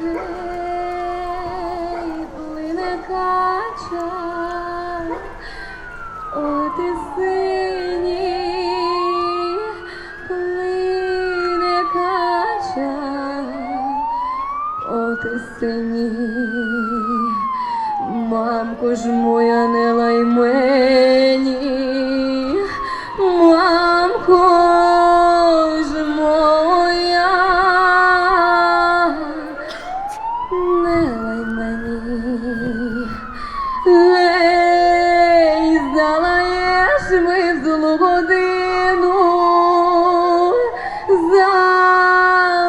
Гей, плине кача, о ти синій, плине кача, о ти синій, мамко ж моя не лай мені, не мені. Ей, залаєш ми в злу годину,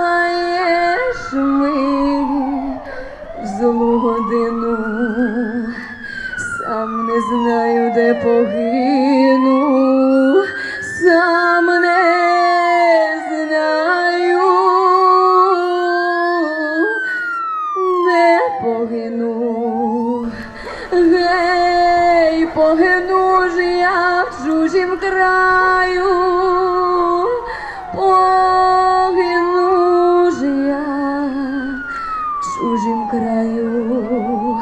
залаєш ми в злу годину, сам не знаю, де погину, сам Гей, погину ж я в чужім краю, погину ж я в чужім краю.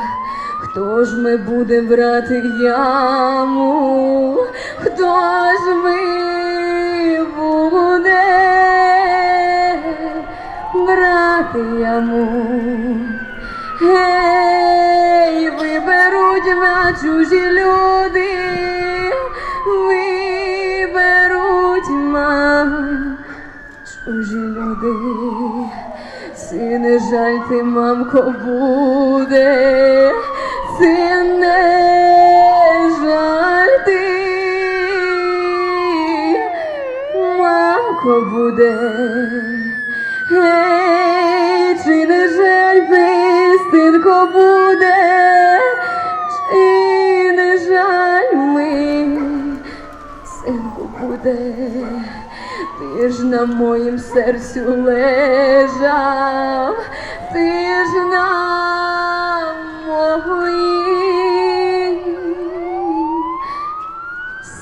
Хто ж ми буде брати яму? Хто ж ми буде брати яму? Гей, на чужі люди, виберуть мам, чужі люди, сине жаль ти, мамко, буде, си синку ти ж на моїм серцю лежав, ти ж на моїм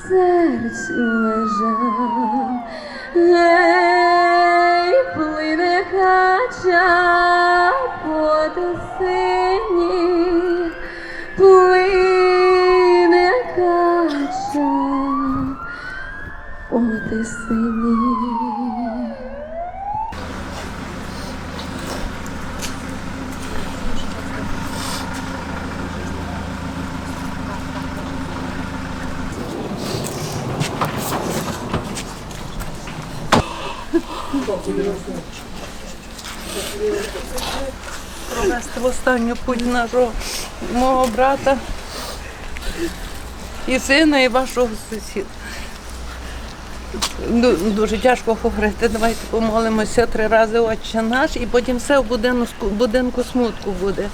серцю лежав, гей, плине кача по сині, плине кача по сині. провести в останню путь нашого мого брата і сина, і вашого сусіда. Ду- Дуже тяжко говорити. Давайте помолимося три рази Отче наш, і потім все в будинку, будинку смутку буде.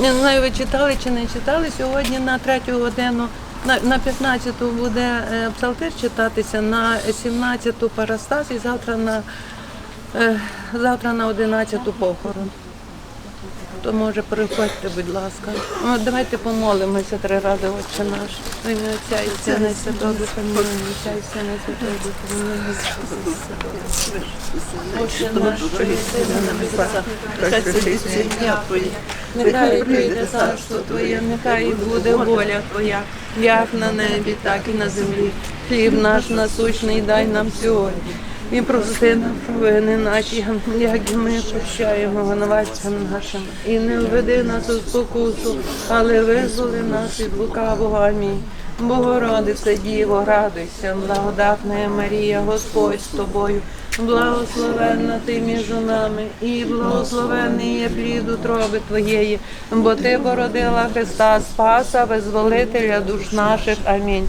Не знаю, ви читали чи не читали. Сьогодні на третю годину, на, на 15-ту буде е, псалтир читатися, на 17-ту парастас і завтра на, е, завтра на 11-ту похорон. То може приходьте, будь ласка. Ну, давайте помолимося три рази, Отче наш. В ім'я Отця і Сина і Святого Духа, ім'я Отця і Сина і Святого Духа, Отче наш, що єси на небесах, нехай святиться ім'я Твоє. Нехай прийде царство Твоє, нехай буде воля Твоя, як на небі, так і на землі. Хліб наш насущний дай нам сьогодні. І прости нам провини наші, як ми прощаємо винуватцям нашим. І не введи нас у спокусу, але визволи нас від лукавого. Амінь. Богородице, Діво, радуйся, благодатна Марія, Господь з тобою, благословенна ти між нами, і благословенний є плід утроби Твоєї, бо Ти породила Христа Спаса, визволителя душ наших. Амінь.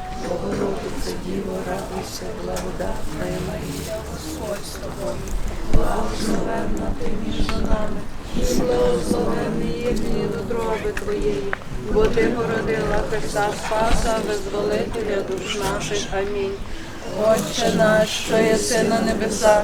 Богородице, Діво, радуйся, благодатна Марія, Господь з тобою, благословенна ти між жінами, і благословенний є плід утроби Твоєї, бо ти породила Христа Спаса, визволителя душ наших. Амінь. Отче наш, що єси на небесах,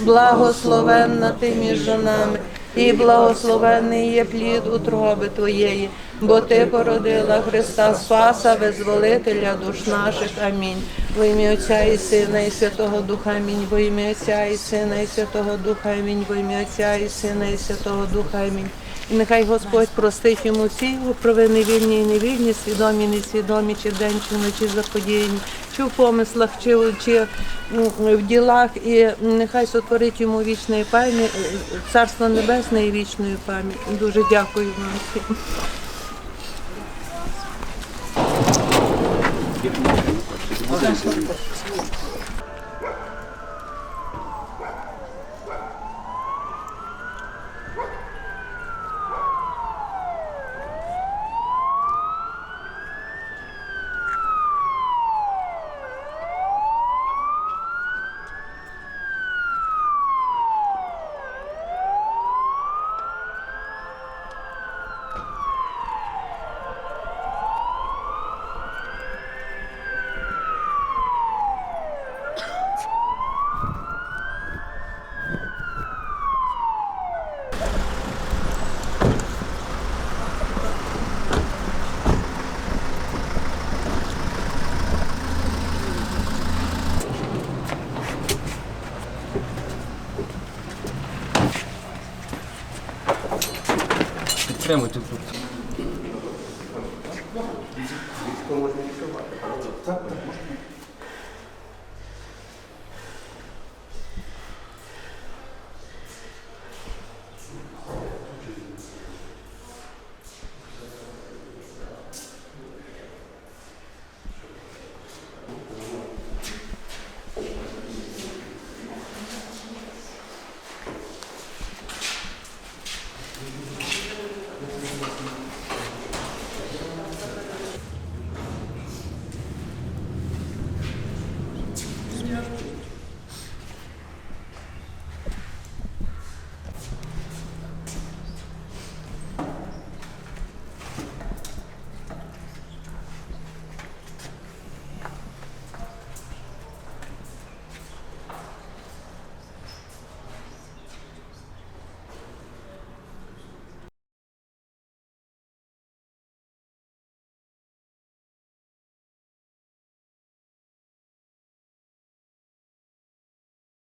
благословенна ти між жонами, і благословенний є плід утроби Твоєї, бо Ти породила Христа Спаса, визволителя душ наших. Амінь. Во ім'я Отця і Сина, і Святого Духа. Амінь. Во ім'я Отця і Сина, і Святого Духа. Амінь. Во ім'я Отця і Сина, і Святого Духа. Амінь. І нехай Господь простить йому всі його провини вільні і невільні, свідомі, несвідомі, чи вдень, чи вночі заподіяні, чи в помислах, чи, чи в ділах, і нехай сотворить йому вічної пам'ять, царство небесне і вічної пам'яті. Дуже дякую вам всім. でもちょっと。